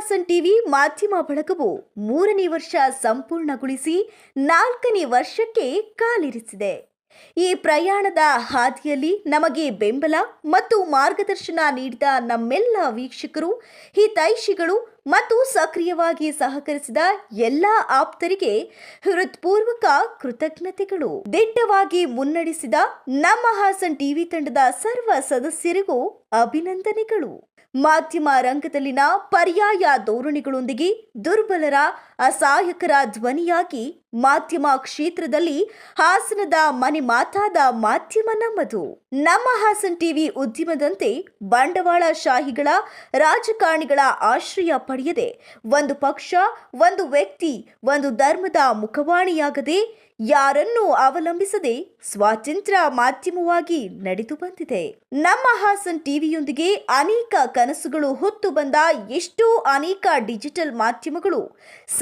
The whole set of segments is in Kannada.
ಹಾಸನ್ ಟಿವಿ ಮಾಧ್ಯಮ ಬಳಗವು ಮೂರನೇ ವರ್ಷ ಸಂಪೂರ್ಣಗೊಳಿಸಿ ನಾಲ್ಕನೇ ವರ್ಷಕ್ಕೆ ಕಾಲಿರಿಸಿದೆ. ಈ ಪ್ರಯಾಣದ ಹಾದಿಯಲ್ಲಿ ನಮಗೆ ಬೆಂಬಲ ಮತ್ತು ಮಾರ್ಗದರ್ಶನ ನೀಡಿದ ನಮ್ಮೆಲ್ಲ ವೀಕ್ಷಕರು, ಹಿತೈಷಿಗಳು ಮತ್ತು ಸಕ್ರಿಯವಾಗಿ ಸಹಕರಿಸಿದ ಎಲ್ಲ ಆಪ್ತರಿಗೆ ಹೃತ್ಪೂರ್ವಕ ಕೃತಜ್ಞತೆಗಳು. ದಿಟ್ಟವಾಗಿ ಮುನ್ನಡೆಸಿದ ನಮ್ಮ ಹಾಸನ್ ಟಿವಿ ತಂಡದ ಸರ್ವ ಸದಸ್ಯರಿಗೂ ಅಭಿನಂದನೆಗಳು. ಮಾಧ್ಯಮ ರಂಗದಲ್ಲಿನ ಪರ್ಯಾಯ ಧೋರಣೆಗಳೊಂದಿಗೆ ದುರ್ಬಲರ ಅಸಹಾಯಕರ ಧ್ವನಿಯಾಗಿ ಮಾಧ್ಯಮ ಕ್ಷೇತ್ರದಲ್ಲಿ ಹಾಸನದ ಮನೆ ಮಾತಾದ ಮಾಧ್ಯಮ ನಮ್ಮದು. ನಮ್ಮ ಹಾಸನ್ ಟಿವಿ ಉದ್ಯಮದಂತೆ ಬಂಡವಾಳ ಶಾಹಿಗಳ, ರಾಜಕಾರಣಿಗಳ ಆಶ್ರಯ ಪಡೆಯದೆ ಒಂದು ಪಕ್ಷ, ಒಂದು ವ್ಯಕ್ತಿ, ಒಂದು ಧರ್ಮದ ಮುಖವಾಣಿಯಾಗದೆ ಯಾರನ್ನೂ ಅವಲಂಬಿಸದೆ ಸ್ವಾತಂತ್ರ್ಯ ಮಾಧ್ಯಮವಾಗಿ ನಡೆದು ಬಂದಿದೆ. ನಮ್ಮ ಹಾಸನ್ ಟಿವಿಯೊಂದಿಗೆ ಅನೇಕ ಕನಸುಗಳು ಹೊತ್ತು ಬಂದ ಎಷ್ಟೋ ಅನೇಕ ಡಿಜಿಟಲ್ ಮಾಧ್ಯಮಗಳು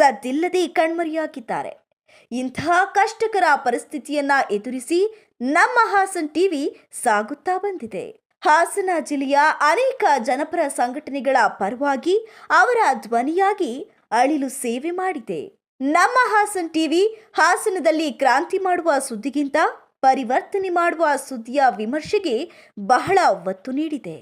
ಸದ್ದಿಲ್ಲದೆ ಕಣ್ಮರೆಯಾಗಿದ್ದಾರೆ. ಇಂತಹ ಕಷ್ಟಕರ ಪರಿಸ್ಥಿತಿಯನ್ನ ಎದುರಿಸಿ ನಮ್ಮ ಹಾಸನ್ ಟಿವಿ ಸಾಗುತ್ತಾ ಬಂದಿದೆ. ಹಾಸನ ಜಿಲ್ಲೆಯ ಅನೇಕ ಜನಪರ ಸಂಘಟನೆಗಳ ಪರವಾಗಿ ಅವರ ಧ್ವನಿಯಾಗಿ ಅಳಿಲು ಸೇವೆ ಮಾಡಿದೆ. ನಮ್ಮ ಹಾಸನ್ ಟಿವಿ ಹಾಸನದಲ್ಲಿ ಕ್ರಾಂತಿ ಮಾಡುವ ಸುದ್ದಿಗಿಂತ ಪರಿವರ್ತನೆ ಮಾಡುವ ಸುದ್ದಿಯ ವಿಮರ್ಶೆಗೆ ಬಹಳ ಒತ್ತು ನೀಡಿದೆ.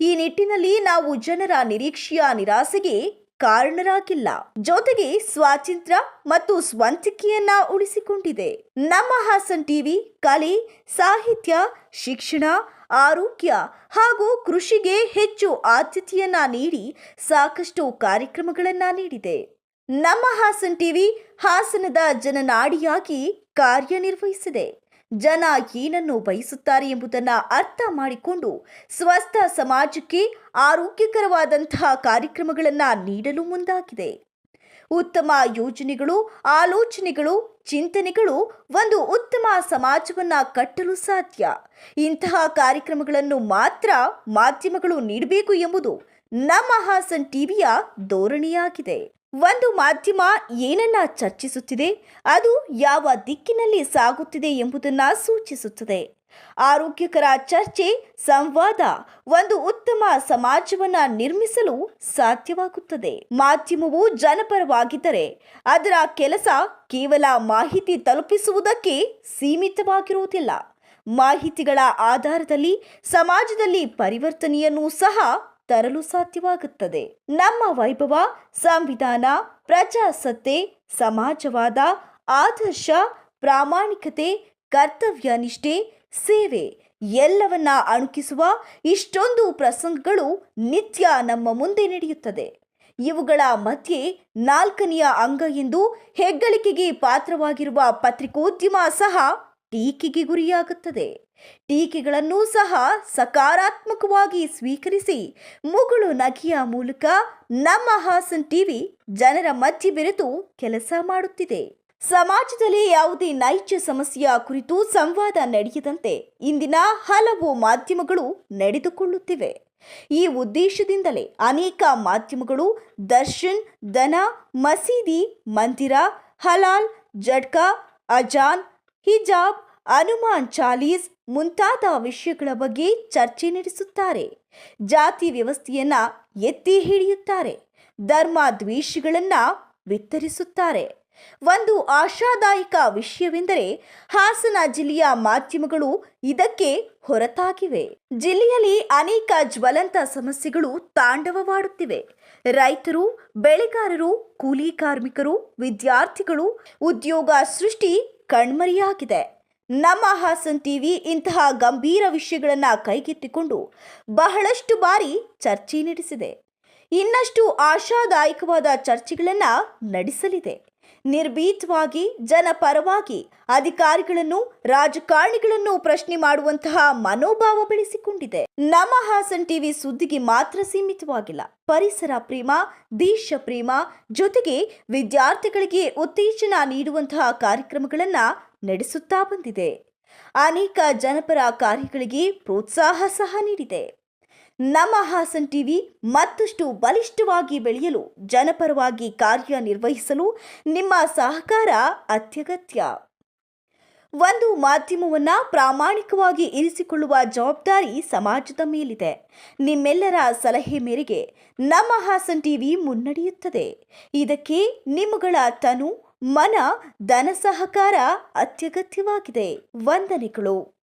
ಈ ನಿಟ್ಟಿನಲ್ಲಿ ನಾವು ಜನರ ನಿರೀಕ್ಷೆಯ ನಿರಾಸೆಗೆ ಕಾರಣರಾಗಿಲ್ಲ. ಜೊತೆಗೆ ಸ್ವಾತಂತ್ರ್ಯ ಮತ್ತು ಸ್ವಂತಿಕೆಯನ್ನ ಉಳಿಸಿಕೊಂಡಿದೆ. ನಮ್ಮ ಹಾಸನ್ ಟಿವಿ ಕಲೆ, ಸಾಹಿತ್ಯ, ಶಿಕ್ಷಣ, ಆರೋಗ್ಯ ಹಾಗೂ ಕೃಷಿಗೆ ಹೆಚ್ಚು ಆದ್ಯತೆಯನ್ನ ನೀಡಿ ಸಾಕಷ್ಟು ಕಾರ್ಯಕ್ರಮಗಳನ್ನ ನೀಡಿದೆ. ನಮ್ಮ ಹಾಸನ್ ಟಿವಿ ಹಾಸನದ ಜನನಾಡಿಯಾಗಿ ಕಾರ್ಯನಿರ್ವಹಿಸಿದೆ. ಜನ ಏನನ್ನು ಬಯಸುತ್ತಾರೆ ಎಂಬುದನ್ನು ಅರ್ಥ ಮಾಡಿಕೊಂಡು ಸ್ವಸ್ಥ ಸಮಾಜಕ್ಕೆ ಆರೋಗ್ಯಕರವಾದಂತಹ ಕಾರ್ಯಕ್ರಮಗಳನ್ನು ನೀಡಲು ಮುಂದಾಗಿದೆ. ಉತ್ತಮ ಯೋಜನೆಗಳು, ಆಲೋಚನೆಗಳು, ಚಿಂತನೆಗಳು ಒಂದು ಉತ್ತಮ ಸಮಾಜವನ್ನು ಕಟ್ಟಲು ಸಾಧ್ಯ. ಇಂತಹ ಕಾರ್ಯಕ್ರಮಗಳನ್ನು ಮಾತ್ರ ಮಾಧ್ಯಮಗಳು ನೀಡಬೇಕು ಎಂಬುದು ನಮ್ಮ ಹಾಸನ್ ಟಿವಿಯ ಧೋರಣೆಯಾಗಿದೆ. ಒಂದು ಮಾಧ್ಯಮ ಏನನ್ನ ಚರ್ಚಿಸುತ್ತಿದೆ, ಅದು ಯಾವ ದಿಕ್ಕಿನಲ್ಲಿ ಸಾಗುತ್ತಿದೆ ಎಂಬುದನ್ನು ಸೂಚಿಸುತ್ತದೆ. ಆರೋಗ್ಯಕರ ಚರ್ಚೆ, ಸಂವಾದ, ಒಂದು ಉತ್ತಮ ಸಮಾಜವನ್ನ ನಿರ್ಮಿಸಲು ಸಾಧ್ಯವಾಗುತ್ತದೆ. ಮಾಧ್ಯಮವು ಜನಪರವಾಗಿದ್ದರೆ, ಅದರ ಕೆಲಸ ಕೇವಲ ಮಾಹಿತಿ ತಲುಪಿಸುವುದಕ್ಕೆ ಸೀಮಿತವಾಗಿರುವುದಿಲ್ಲ. ಮಾಹಿತಿಗಳ ಆಧಾರದಲ್ಲಿ ಸಮಾಜದಲ್ಲಿ ಪರಿವರ್ತನೆಯನ್ನು ಸಹ ತರಲು ಸಾಧ್ಯವಾಗುತ್ತದೆ. ನಮ್ಮ ವೈಭವ, ಸಂವಿಧಾನ, ಪ್ರಜಾಸತ್ತೆ, ಸಮಾಜವಾದ, ಆದರ್ಶ, ಪ್ರಾಮಾಣಿಕತೆ, ಕರ್ತವ್ಯ ನಿಷ್ಠೆ, ಸೇವೆ ಎಲ್ಲವನ್ನ ಅಣುಕಿಸುವ ಇಷ್ಟೊಂದು ಪ್ರಸಂಗಗಳು ನಿತ್ಯ ನಮ್ಮ ಮುಂದೆ ನಡೆಯುತ್ತದೆ. ಇವುಗಳ ಮಧ್ಯೆ ನಾಲ್ಕನೆಯ ಅಂಗ ಎಂದು ಹೆಗ್ಗಳಿಕೆಗೆ ಪಾತ್ರವಾಗಿರುವ ಪತ್ರಿಕೋದ್ಯಮ ಸಹ ಟೀಕೆಗೆ ಗುರಿಯಾಗುತ್ತದೆ. ಟೀಕೆಗಳನ್ನು ಸಹ ಸಕಾರಾತ್ಮಕವಾಗಿ ಸ್ವೀಕರಿಸಿ ಮುಗುಳು ನಗೆಯ ಮೂಲಕ ನಮ್ಮ ಹಾಸನ್ ಟಿವಿ ಜನರ ಮಧ್ಯೆ ಬೆರೆತು ಕೆಲಸ ಮಾಡುತ್ತಿದೆ. ಸಮಾಜದಲ್ಲಿ ಯಾವುದೇ ನೈಜ ಸಮಸ್ಯೆಯ ಕುರಿತು ಸಂವಾದ ನಡೆಯದಂತೆ ಇಂದಿನ ಹಲವು ಮಾಧ್ಯಮಗಳು ನಡೆದುಕೊಳ್ಳುತ್ತಿವೆ. ಈ ಉದ್ದೇಶದಿಂದಲೇ ಅನೇಕ ಮಾಧ್ಯಮಗಳು ದರ್ಶನ್, ದನ, ಮಸೀದಿ, ಮಂದಿರ, ಹಲಾಲ್, ಜಡ್ಕಾ, ಅಜಾನ್ ಹಿಜಾಬ್, ಅನುಮಾನ್, ಚಾಲೀಸ್ ಮುಂತಾದ ವಿಷಯಗಳ ಬಗ್ಗೆ ಚರ್ಚೆ ನಡೆಸುತ್ತಾರೆ. ಜಾತಿ ವ್ಯವಸ್ಥೆಯನ್ನ ಎತ್ತಿ ಹಿಡಿಯುತ್ತಾರೆ. ಧರ್ಮ ದ್ವೇಷಗಳನ್ನ ವಿತರಿಸುತ್ತಾರೆ ಒಂದು ಆಶಾದಾಯಕ ವಿಷಯವೆಂದರೆ ಹಾಸನ ಜಿಲ್ಲೆಯ ಮಾಧ್ಯಮಗಳು ಇದಕ್ಕೆ ಹೊರತಾಗಿವೆ. ಜಿಲ್ಲೆಯಲ್ಲಿ ಅನೇಕ ಜ್ವಲಂತ ಸಮಸ್ಯೆಗಳು ತಾಂಡವವಾಡುತ್ತಿವೆ. ರೈತರು, ಬೆಳೆಗಾರರು, ಕೂಲಿ ಕಾರ್ಮಿಕರು, ವಿದ್ಯಾರ್ಥಿಗಳು, ಉದ್ಯೋಗ ಸೃಷ್ಟಿ ಕಣ್ಮರೆಯಾಗಿದೆ. ನಮ್ಮ ಹಾಸನ್ ಟಿವಿ ಇಂತಹ ಗಂಭೀರ ವಿಷಯಗಳನ್ನ ಕೈಗೆತ್ತಿಕೊಂಡು ಬಹಳಷ್ಟು ಬಾರಿ ಚರ್ಚೆ ನಡೆಸಿದೆ. ಇನ್ನಷ್ಟು ಆಶಾದಾಯಕವಾದ ಚರ್ಚೆಗಳನ್ನ ನಡೆಸಲಿದೆ. ನಿರ್ಭೀತವಾಗಿ, ಜನಪರವಾಗಿ ಅಧಿಕಾರಿಗಳನ್ನು, ರಾಜಕಾರಣಿಗಳನ್ನು ಪ್ರಶ್ನೆ ಮಾಡುವಂತಹ ಮನೋಭಾವ ಬೆಳೆಸಿಕೊಂಡಿದೆ. ನಮ್ಮ ಹಾಸನ್ ಟಿವಿ ಸುದ್ದಿಗೆ ಮಾತ್ರ ಸೀಮಿತವಾಗಿಲ್ಲ. ಪರಿಸರ ಪ್ರೇಮ, ದೇಶ ಪ್ರೇಮ ಜೊತೆಗೆ ವಿದ್ಯಾರ್ಥಿಗಳಿಗೆ ಉತ್ತೇಜನ ನೀಡುವಂತಹ ಕಾರ್ಯಕ್ರಮಗಳನ್ನ ನಡೆಸುತ್ತಾ ಬಂದಿದೆ. ಅನೇಕ ಜನಪರ ಕಾರ್ಯಗಳಿಗೆ ಪ್ರೋತ್ಸಾಹ ಸಹ ನೀಡಿದೆ. ನಮ್ಮ ಹಾಸನ್ ಟಿವಿ ಮತ್ತಷ್ಟು ಬಲಿಷ್ಠವಾಗಿ ಬೆಳೆಯಲು ಜನಪರವಾಗಿ ಕಾರ್ಯನಿರ್ವಹಿಸಲು ನಿಮ್ಮ ಸಹಕಾರ ಅತ್ಯಗತ್ಯ. ಒಂದು ಮಾಧ್ಯಮವನ್ನು ಪ್ರಾಮಾಣಿಕವಾಗಿ ಇರಿಸಿಕೊಳ್ಳುವ ಜವಾಬ್ದಾರಿ ಸಮಾಜದ ಮೇಲಿದೆ. ನಿಮ್ಮೆಲ್ಲರ ಸಲಹೆ ಮೇರೆಗೆ ನಮ್ಮ ಹಾಸನ್ ಟಿವಿ ಮುನ್ನಡೆಯುತ್ತದೆ. ಇದಕ್ಕೆ ನಿಮ್ಮಗಳ ತನು, ಮನ, ಧನ ಸಹಕಾರ ಅತ್ಯಗತ್ಯವಾಗಿದೆ. ವಂದನೆಗಳು.